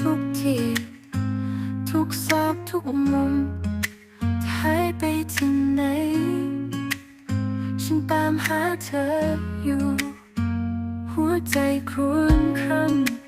ทุกทีทุกซอกทุกมุมหายไปที่ไหน ฉันตามหาเธออยู่ หัวใจครุ่นคร่ำ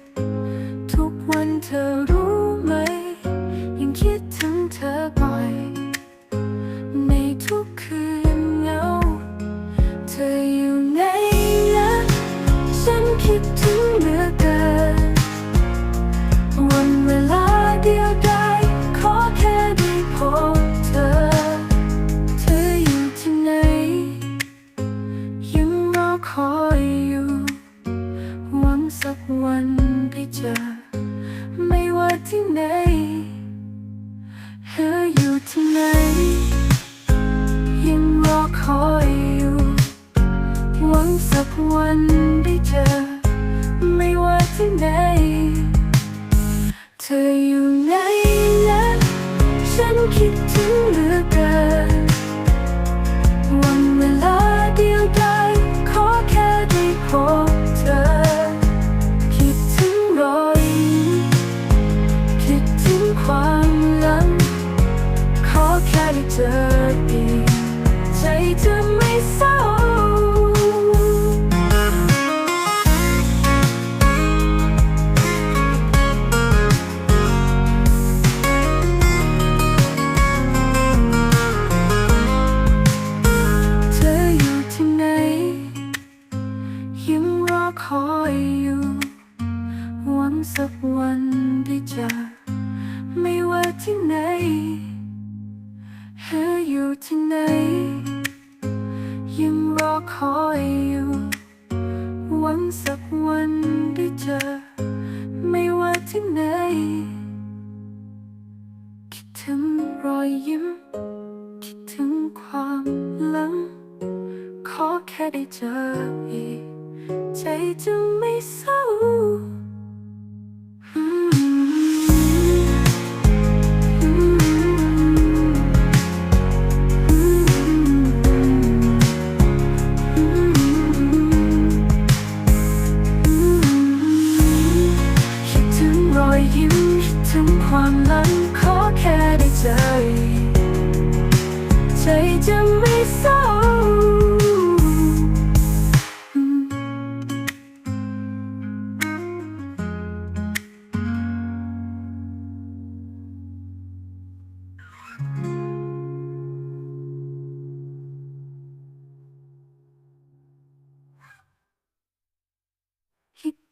วันได้เจอ ไม่ว่าที่ไหนเธออยู่ที่ไหน ยังรอคอยอยู่หวังสักวันได้เจอ ไม่ว่าที่ไหน เธออยู่ไหนนะฉันคิด เจออีกใจจะไม่เศร้าเธออยู่ที่ไหนยังรอคอยอยู่ หวังสักวันได้เจอไม่ว่าที่ไหน ที่ไหน ยังรอคอยอยู่หวังสักวันได้เจอ ไม่ว่าที่ไหน คิดถึงรอยยิ้ม คิดถึงความหลัง ขอแค่ได้เจออีก ใจจะไม่เศร้า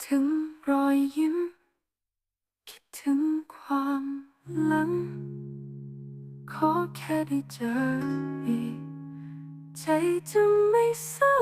ถึงรอยยิ้ม คิดถึงความหลัง ขอแค่ได้เจออีก ใจจะไม่เศร้า